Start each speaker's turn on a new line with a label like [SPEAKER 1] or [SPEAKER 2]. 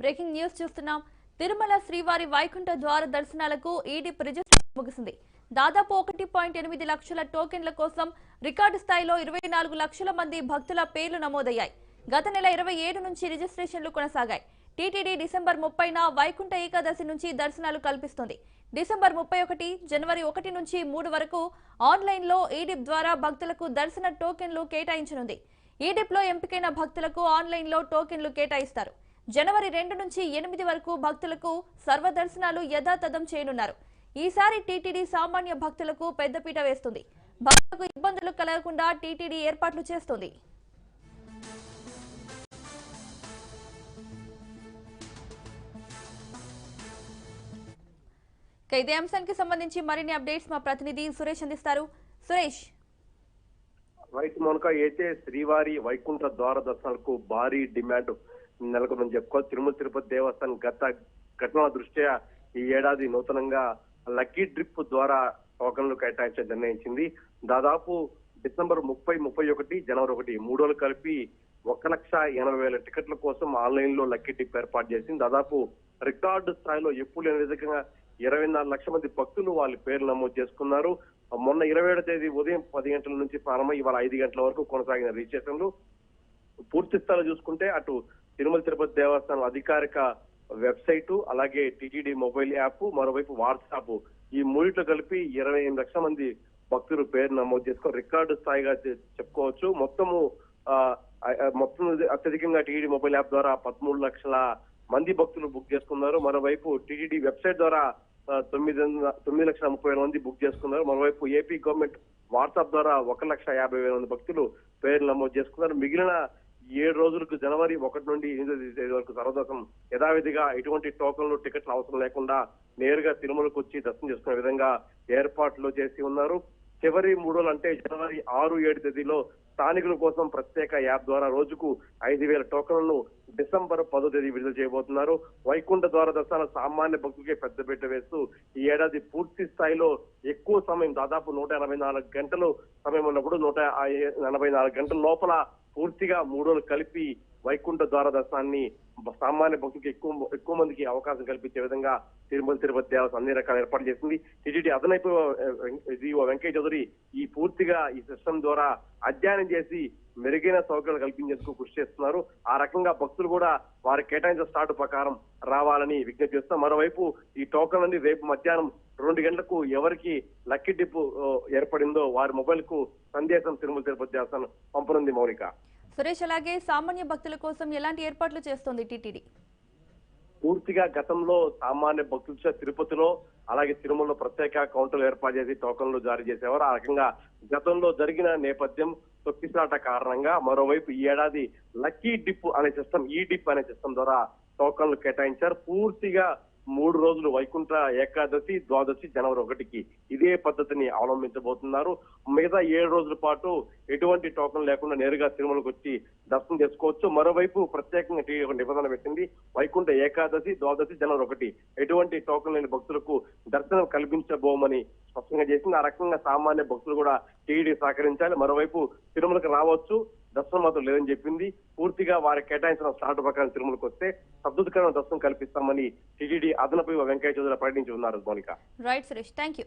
[SPEAKER 1] Breaking news చూస్తున్నాం. తిరుమల శ్రీవారి వైకుంఠ ద్వార దర్శనాలకు ఈడీ రిజిస్ట్రేషన్ ముగిసింది. దాదాపు ఒకటి పాయింట్ ఎనిమిది లక్షల టోకెన్ల కోసం రికార్డు స్థాయిలో ఇరవై నాలుగు లక్షల మంది భక్తుల పేర్లు నమోదయ్యాయి. గత నెల ఇరవై ఏడు నుంచి రిజిస్ట్రేషన్లు కొనసాగాయి. టీటీడీ డిసెంబర్ ముప్పైన వైకుంఠ ఏకాదశి నుంచి దర్శనాలు కల్పిస్తుంది. డిసెంబర్ ముప్పై ఒకటి జనవరి ఒకటి నుంచి మూడు వరకు ఆన్లైన్లో ఈడిప్ ద్వారా భక్తులకు దర్శన టోకెన్లు కేటాయించనుంది. ఈడిప్లో ఎంపికైన భక్తులకు ఆన్లైన్లో టోకెన్లు కేటాయిస్తారు. జనవరి రెండు నుంచి ఎనిమిది వరకు భక్తులకు సర్వదర్శనాలు యథాతథం చేయనున్నారు. ఈసారి టీటీడీ సామాన్య భక్తులకు పెద్దపీట వేస్తుంది. భక్తులకు ఇబ్బందులు కలగకుండా టీటీడీ ఏర్పాట్లు చేస్తుంది. ఇదే అంశానికి సంబంధించి మరిన్ని అప్డేట్స్ మా ప్రతినిధి సురేష్ అందిస్తారు. సురేష్.
[SPEAKER 2] రైతు మౌనక అయితే శ్రీవారి వైకుంఠ ద్వార దర్శనాలకు భారీ డిమాండ్ నెలకొందని చెప్పుకోవాలి. తిరుమల తిరుపతి దేవస్థానం గత ఘటనల దృష్ట్యా ఈ ఏడాది నూతనంగా లక్కీ డ్రిప్ ద్వారా టోకన్లు కేటాయించే నిర్ణయించింది. దాదాపు డిసెంబర్ ముప్పై ముప్పై ఒకటి జనవరి ఒకటి మూడు రోజులు కలిపి ఒక లక్ష ఎనభై వేల టికెట్ల కోసం ఆన్లైన్లో లక్కీ డిప్ ఏర్పాటు చేసింది. దాదాపు రికార్డు స్థాయిలో ఎప్పుడు లేని విధంగా ఇరవై నాలుగు లక్షల మంది భక్తులు వాళ్ళ పేర్లు నమోదు చేసుకున్నారు. మొన్న ఇరవై ఏడో తేదీ ఉదయం పది గంటల నుంచి ప్రారంభం ఇవాళ ఐదు గంటల వరకు కొనసాగిన రిజిస్ట్రేషన్లు పూర్తి స్థాయిలో చూసుకుంటే అటు తిరుమల తిరుపతి దేవస్థానం అధికారిక వెబ్సైట్ అలాగే టిటిడి మొబైల్ యాప్ మరోవైపు వాట్సాప్. ఈ మూడిట్లో కలిపి ఇరవై ఎనిమిది లక్షల మంది భక్తులు పేరు నమోదు చేసుకొని రికార్డు స్థాయిగా చెప్పుకోవచ్చు. మొత్తము మొత్తం అత్యధికంగా టీటీడీ మొబైల్ యాప్ ద్వారా పదమూడు లక్షల మంది భక్తులు బుక్ చేసుకున్నారు. మరోవైపు టీటీడీ వెబ్సైట్ ద్వారా తొమ్మిది తొమ్మిది లక్షల ముప్పై వేల మంది బుక్ చేసుకున్నారు. మరోవైపు ఏపీ గవర్నమెంట్ వాట్సాప్ ద్వారా ఒక లక్ష యాభై వేల మంది భక్తులు పేర్లు నమోదు చేసుకున్నారు. మిగిలిన ఏడు రోజులకు జనవరి ఒకటి నుండి ఎనిమిదో తేదీ వరకు సర్వదర్శనం యథావిధిగా ఎటువంటి టోకన్లు టికెట్లు అవసరం లేకుండా నేరుగా తిరుమలకు వచ్చి దర్శనం చేసుకునే విధంగా ఏర్పాట్లు చేసి ఉన్నారు. చివరి మూడు రోజులు అంటే జనవరి ఆరు ఏడు తేదీలో స్థానికుల కోసం ప్రత్యేక యాప్ ద్వారా రోజుకు ఐదు వేల టోకన్లను డిసెంబర్ పదో తేదీ విడుదల చేయబోతున్నారు. వైకుంఠ ద్వార దర్శన సామాన్య భక్తులకే పెద్దపీట వేస్తూ ఈ ఏడాది పూర్తి స్థాయిలో ఎక్కువ సమయం దాదాపు నూట ఎనభై నాలుగు గంటలు సమయం ఉన్నప్పుడు నూట ఎనభై నాలుగు గంటల లోపల పూర్తిగా మూడు రోజులు కలిపి వైకుంఠ ద్వార దర్శనాన్ని సామాన్య భక్తులకు ఎక్కువ ఎక్కువ మందికి అవకాశం కల్పించే విధంగా తిరుమల తిరుపతి దేవస్థానం అన్ని రకాల ఏర్పాటు చేసింది. టీటీడీ అదనపు జీఓ వెంకయ్య చౌదరి ఈ పూర్తిగా ఈ సిస్టమ్ ద్వారా అధ్యయనం చేసి మెరుగైన సౌకర్యాలు కల్పించేందుకు కృషి చేస్తున్నారు. ఆ రకంగా భక్తులు కూడా వారి కేటాయించిన స్టార్ట్ ప్రకారం రావాలని విజ్ఞప్తి చేస్తాం మరోవైపు ఈ టోకన్ అన్ని రేపు మధ్యాహ్నం రెండు గంటలకు ఎవరికి లక్కీ డిప్ ఏర్పడిందో వారి మొబైల్కు సందేశం తిరుమల తిరుపతి దేవస్థానం పంపనుంది మౌనిక.
[SPEAKER 1] సురేష్ అలాగే సామాన్య భక్తుల కోసం ఎలాంటి ఏర్పాట్లు చేస్తోంది టీటీడీ?
[SPEAKER 2] పూర్తిగా గతంలో సామాన్య భక్తుల తిరుపతిలో అలాగే తిరుమలలో ప్రత్యేక కౌంటర్లు ఏర్పాటు చేసి టోకన్లు జారీ చేసేవారు. ఆ రకంగా గతంలో జరిగిన నేపథ్యం తొక్కిసలాట కారణంగా మరోవైపు ఈ ఏడాది లక్కీ డిప్ అనే సిస్టమ్ ఈ డిప్ అనే సిస్టమ్ ద్వారా టోకన్లు కేటాయించారు. పూర్తిగా మూడు రోజులు వైకుంఠ ఏకాదశి ద్వాదశి జనవరి ఒకటికి ఇదే పద్ధతిని అవలంబించబోతున్నారు. మిగతా ఏడు రోజుల పాటు ఎటువంటి టోకన్ లేకుండా నేరుగా తిరుమలకు వచ్చి దర్శనం చేసుకోవచ్చు. మరోవైపు ప్రత్యేకంగా టీవీ ఒక నిబంధన పెట్టింది. వైకుంఠ ఏకాదశి ద్వాదశి జనవరి ఒకటి ఎటువంటి టోకన్ లేని భక్తులకు దర్శనం కల్పించబోమని స్పష్టంగా చేసింది. ఆ రకంగా సామాన్య భక్తులు కూడా టీడీ సహకరించాలి. మరోవైపు తిరుమలకు రావచ్చు. దర్శనం మాత్రం లేదని చెప్పింది. పూర్తిగా వారి కేటాయించిన స్టార్ట్ ప్రకారం తిరుమలకు వస్తే సద్దుకరణ దర్శనం కల్పిస్తామని టీటీడీ అదనపు వెంకయ్య చౌదరి ప్రకటించి ఉన్నారు Mounika.
[SPEAKER 1] Right Suresh thank you